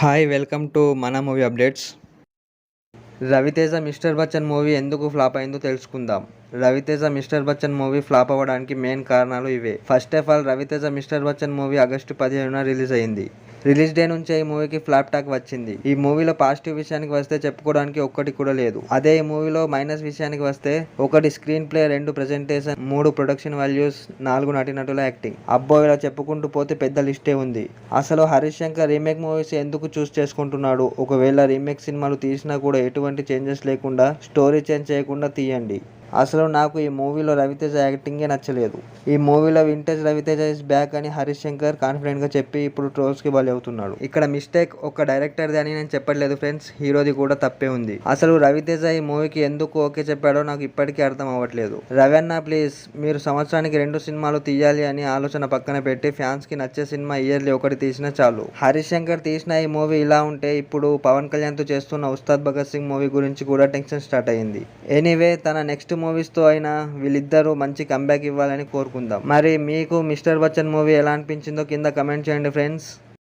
Hi welcome to మన movie updates Ravi Teja mister Bachchan movie ఎందుకు flop అయిందో తెలుసుకుందాం. Ravi Teja mister Bachchan movie flop అవ్వడానికి main కారణాలు ఇవే. First of all Ravi Teja mister Bachchan movie August పదిహేనున release అయింది. Release day నుంచే ఈ మూవీకి ఫ్లాప్ టాక్ వచ్చింది. ఈ మూవీలో పాజిటివ్ విషయానికి వస్తే చెప్పుకోవడానికి ఒక్కటి కూడా లేదు. అదే ఈ మూవీలో మైనస్ విషయానికి వస్తే ఒకటి స్క్రీన్ ప్లే రెండు ప్రెజెంటేషన్ మూడు ప్రొడక్షన్ వాల్యూస్ నాలుగు నటీనటుల యాక్టింగ్ అబ్బో ఇలా చెప్పుకుంటూ పోతే పెద్ద లిస్టే ఉంది. అసలు హరీష్ శంకర్ రీమేక్ మూవీస్ ఎందుకు చూస్ చేసుకుంటున్నాడు? ఒకవేళ రీమేక్ సినిమాలు తీసినా కూడా ఎటువంటి చేంజెస్ లేకుండా స్టోరీ చేంజ్ చేయకుండా తీయండి. అసలు నాకు ఈ మూవీలో రవితేజ యాక్టింగే నచ్చలేదు. ఈ మూవీలో వింటేజ్ రవితేజ ఇస్ బ్యాక్ అని హరీష్ శంకర్ కాన్ఫిడెంట్గా చెప్పి ఇప్పుడు ట్రోల్స్కి బలి అవుతున్నాడు ఇక్కడ మిస్టేక్ ఒక డైరెక్టర్ది అని నేను చెప్పట్లేదు ఫ్రెండ్స్ హీరోది కూడా తప్పే ఉంది. అసలు రవితేజ ఈ మూవీకి ఎందుకు ఓకే చెప్పాడో నాకు ఇప్పటికీ అర్థం అవ్వట్లేదు. రవన్న ప్లీజ్ మీరు సంవత్సరానికి రెండు సినిమాలు తీయాలి అని ఆలోచన పక్కన పెట్టి ఫ్యాన్స్కి నచ్చే సినిమా ఇయర్లీ ఒకటి తీసినా చాలు. హరీష్ శంకర్ తీసిన ఈ మూవీ ఇలా ఉంటే ఇప్పుడు పవన్ కళ్యాణ్తో చేస్తున్న ఉస్తాద్ భగత్ సింగ్ మూవీ గురించి కూడా టెన్షన్ స్టార్ట్ అయ్యింది. ఎనీవే తన నెక్స్ట్ మూవీస్తో అయినా వీళ్ళిద్దరూ మంచి కంబ్యాక్ ఇవ్వాలని కోరుకుందాం. మరి మీకు మిస్టర్ బచ్చన్ మూవీ ఎలా అనిపించిందో కింద కమెంట్ చేయండి ఫ్రెండ్స్